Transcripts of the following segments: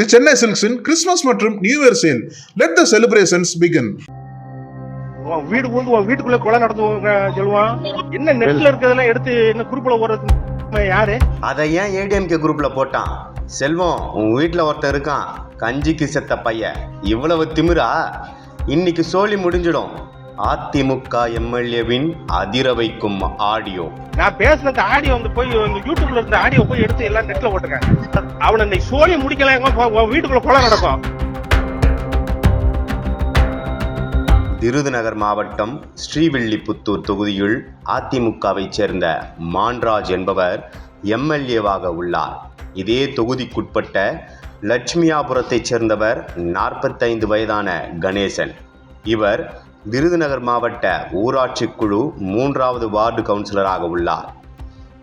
தி சென்னை சில்க்ஸின் கிறிஸ்துமஸ் மற்றும் new year sale. Let the celebrations begin வீடு வந்து உன் வீட்டுக்குள்ள கொலை நடத்துவாங்க சொல்லுவான். என்ன நெட்ல இருக்கிறதெல்லாம் எடுத்து என்ன குரூப்ல ஓடுறது யாரு? அதை ஏன் ஏடிஎம்கே குரூப்ல போட்டான்? செல்வம் உன் வீட்டில் ஒருத்தன் இருக்கான். கஞ்சிக்கு செத்த பையன். இவ்வளவு திமிரா? இன்னைக்கு சோலி முடிஞ்சிடும். அதிமுக எம்எல்ஏவின் அதிர வைக்கும் ஆடியோ. நான் பேசின அந்த ஆடியோ வந்து போய் இந்த யூடியூப்ல இருந்த ஆடியோ போய் எடுத்து எல்லாம் நெட்ல ஓட்டுறாங்க அவனை இன்னைக்கு சோழி முடிக்கல வீட்டுக்குள்ள கொலை நடக்கும். விருதுநகர் மாவட்டம் ஸ்ரீவில்லிபுத்தூர் தொகுதியில் அதிமுகவைச் சேர்ந்த மான்ராஜ் என்பவர் எம்எல்ஏவாக உள்ளார். இதே தொகுதிக்குட்பட்ட லட்சுமியாபுரத்தைச் சேர்ந்தவர் நாற்பத்தைந்து வயதான கணேசன். இவர் விருதுநகர் மாவட்ட ஊராட்சி குழு மூன்றாவது வார்டு கவுன்சிலராக உள்ளார்.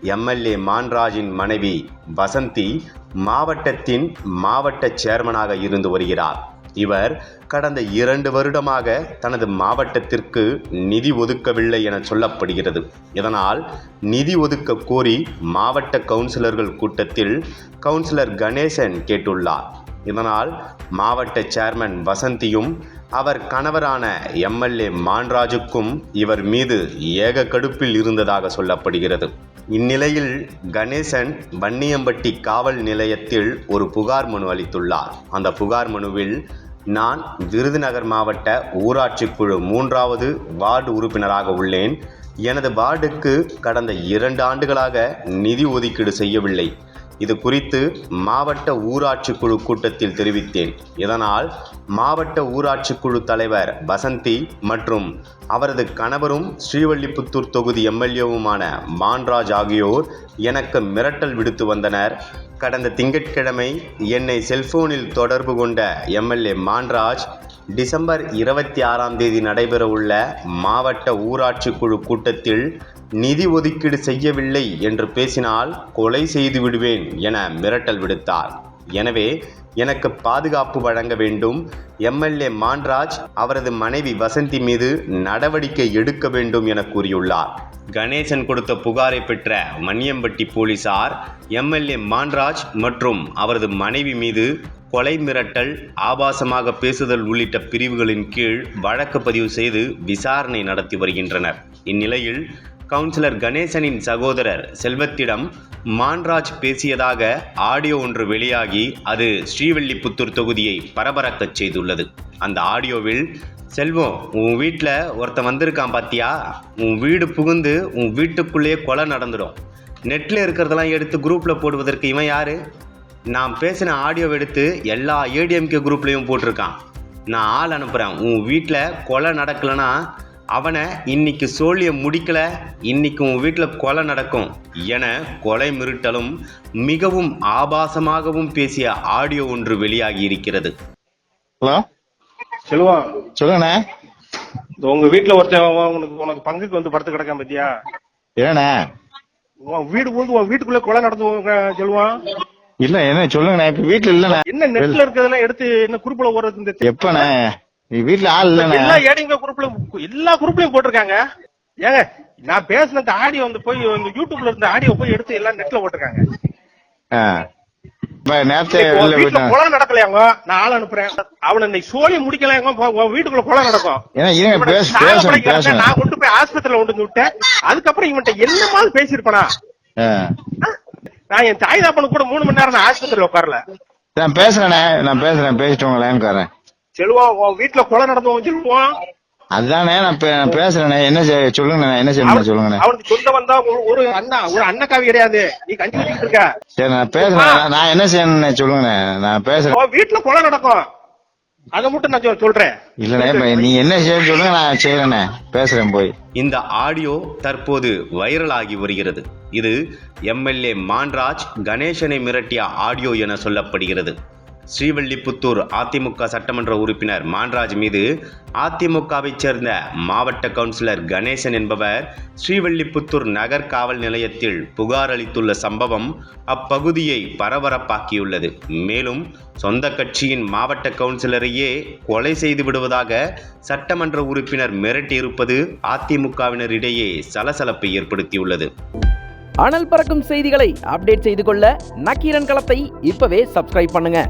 எம்எல்ஏ மான்ராஜின் மனைவி வசந்தி மாவட்டத்தின் மாவட்ட சேர்மனாக இருந்து வருகிறார். இவர் கடந்த இரண்டு வருடமாக தனது மாவட்டத்திற்கு நிதி ஒதுக்கவில்லை என சொல்லப்படுகிறது. இதனால் நிதி ஒதுக்க கோரி மாவட்ட கவுன்சிலர்கள் கூட்டத்தில் கவுன்சிலர் கணேசன் கேட்டுள்ளார். இதனால் மாவட்ட சேர்மன் வசந்தியும் அவர் கணவரான எம்எல்ஏ மான்ராஜுக்கும் இவர் மீது ஏக கடுப்பில் இருந்ததாக சொல்லப்படுகிறது. இந்நிலையில் கணேசன் வன்னியம்பட்டி காவல் நிலையத்தில் ஒரு புகார் மனு அளித்துள்ளார். அந்த புகார் மனுவில் நான் விருதுநகர் மாவட்ட ஊராட்சி குழு மூன்றாவது வார்டு உறுப்பினராக உள்ளேன். எனது வார்டுக்கு கடந்த இரண்டு ஆண்டுகளாக நிதி ஒதுக்கீடு செய்யவில்லை. இது குறித்து மாவட்ட ஊராட்சி குழு கூட்டத்தில் தெரிவித்தேன். இதனால் மாவட்ட ஊராட்சி குழு தலைவர் வசந்தி மற்றும் அவரது கணவரும் ஸ்ரீவல்லிபுத்தூர் தொகுதி எம்எல்ஏவுமான மான்ராஜ் ஆகியோர் எனக்கு மிரட்டல் விடுத்து வந்தனர். கடந்த திங்கட்கிழமை என்னை செல்போனில் தொடர்பு கொண்ட எம்எல்ஏ மான்ராஜ் டிசம்பர் இருபத்தி ஆறாம் தேதி நடைபெறவுள்ள மாவட்ட ஊராட்சி குழு கூட்டத்தில் நிதி ஒதுக்கீடு செய்யவில்லை என்று பேசினால் கொலை செய்து விடுவேன் என மிரட்டல் விடுத்தார். எனவே எனக்கு பாதுகாப்பு வழங்க வேண்டும். எம்எல்ஏ மான்ராஜ் அவரது மனைவி வசந்தி மீது நடவடிக்கை எடுக்க வேண்டும் என கூறியுள்ளார். கணேசன் கொடுத்த புகாரை பெற்ற மன்னியம்பட்டி போலீசார் எம்எல்ஏ மான்ராஜ் மற்றும் அவரது மனைவி மீது கொலை மிரட்டல் ஆபாசமாக பேசுதல் உள்ளிட்ட பிரிவுகளின் கீழ் வழக்கு பதிவு செய்து விசாரணை நடத்தி வருகின்றனர். இந்நிலையில் கவுன்சிலர் கணேசனின் சகோதரர் செல்வத்திடம் மான்ராஜ் பேசியதாக ஆடியோ ஒன்று வெளியாகி அது ஸ்ரீவில்லிபுத்தூர் தொகுதியை பரபரக்கச் செய்துள்ளது. அந்த ஆடியோவில் செல்வம் உன் வீட்டில் ஒருத்தன் வந்திருக்கான் பாத்தியா? உன் வீடு புகுந்து உன் வீட்டுக்குள்ளேயே கொலை நடந்துடும் நெட்டில் இருக்கிறதெல்லாம் எடுத்து குரூப்பில் போடுவதற்கு இவன் யாரு? நான் பேசின ஆடியோ எடுத்து எல்லா ஏடிஎம்கே குரூப்லேயும் போட்டிருக்கான். நான் ஆள் அனுப்புகிறேன் உன் வீட்டில் கொலை நடக்கலைன்னா அவனை இன்னைக்கு சோழியை முடிக்கல இன்னைக்கு உன் வீட்டில் கொலை நடக்கும் என கொலை மிரட்டலும் மிகவும் ஆபாசமாகவும் பேசிய ஆடியோ ஒன்று வெளியாகி இருக்கிறது. ஹலோ? சொல்லுவான் சொல்லுங்கண்ணே. உங்க வீட்டுல ஒருத்தன் உனக்கு உனக்கு பங்குக்கு வந்து படுத்து கிடக்கான் பத்தியா? என்னண்ணே? உன் வீடு வந்து உன் வீட்டுக்குள்ள கொலை நடத்துவாங்க சொல்லுவான் இல்ல என்ன சொல்லுங்கண்ணே. இப்ப வீட்டுல இல்லண்ணே. என்ன நெட்ல இருக்கிறதெல்லாம் எடுத்து என்ன குரூப்ல ஓடுறது எப்பண்ணே? நீ வீட்டுல ஆள் இல்லண்ணே. எல்லா ஏடிங்க குரூப்ல எல்லா குரூப்லயும் போட்டிருக்காங்க. ஏங்க நான் பேசின அந்த ஆடியோ வந்து போய் இந்த யூடியூப்ல இருந்த ஆடியோ போய் எடுத்து எல்லாம் நெட்ல போட்டிருக்காங்க. கொலை நடக்கலையாங்க நான் ஆள் அனுப்புறேன். அவனை இன்னைக்கு சோழி முடிக்கலையாங்க வீட்டுக்குள்ள கொலை நடக்கும். நான் கொண்டு போய் ஆஸ்பத்திரியில கொண்டு விட்டேன். அதுக்கப்புறம் இவன்ட்ட என்னமாவது பேசியிருப்பனா? ஆ. நான் என் தாய் தாப்பனுக்கு கூட மூணு மணி நேரம் ஆஸ்பத்திரியில உட்காரல. நான் பேசுறேண்ணே நான் பேசுறேன் பேசிட்டு உங்க செல்வம் உன் வீட்டுல கொலை நடந்தவன் சொல்லுவான். அதுதானே நான் பே- நான் பேசுறேண்ணே என்ன செய்ய சொல்லுங்கண்ணே என்ன செய்யணும் சொல்லுங்கண்ணே. அவனுக்கு சொந்த வந்தா ஒரு- அண்ணா ஒரு அண்ணக்காவி கிடையாது. நீ கஞ்சி இருக்க. சரி நான் பேசுறேன். நான்- என்ன செய்யணும்னே சொல்லுங்கண்ணே. நான் பேசுறேன். வீட்டுல கொலை நடக்கும். அதை மட்டும் நான் சொல்- சொல்றேன். இல்லண்ணே நீ என்ன செய்யணும் சொல்லுங்க நான் செய்யறேண்ணே பேசுறேன் போய். இந்த ஆடியோ தற்போது வைரல் ஆகி வருகிறது. இது எம்எல்ஏ மான்ராஜ் கணேசனை மிரட்டிய ஆடியோ என சொல்லப்படுகிறது. ஸ்ரீவல்லிபுத்தூர் அதிமுக சட்டமன்ற உறுப்பினர் மான்ராஜ் மீது அதிமுகவைச் சேர்ந்த மாவட்ட கவுன்சிலர் கணேசன் என்பவர் ஸ்ரீவல்லிபுத்தூர் நகர் காவல் நிலையத்தில் புகார் அளித்துள்ள சம்பவம் அப்பகுதியை பரபரப்பாக்கியுள்ளது. மேலும் சொந்த கட்சியின் மாவட்ட கவுன்சிலரையே கொலை செய்து விடுவதாக சட்டமன்ற உறுப்பினர் மிரட்டியிருப்பது அதிமுகவினரிடையே சலசலப்பை ஏற்படுத்தியுள்ளது. அனல் பறக்கும் செய்திகளை அப்டேட் செய்து கொள்ள நக்கீரன் களத்தை இப்பவே சப்ஸ்கிரைப் பண்ணுங்க.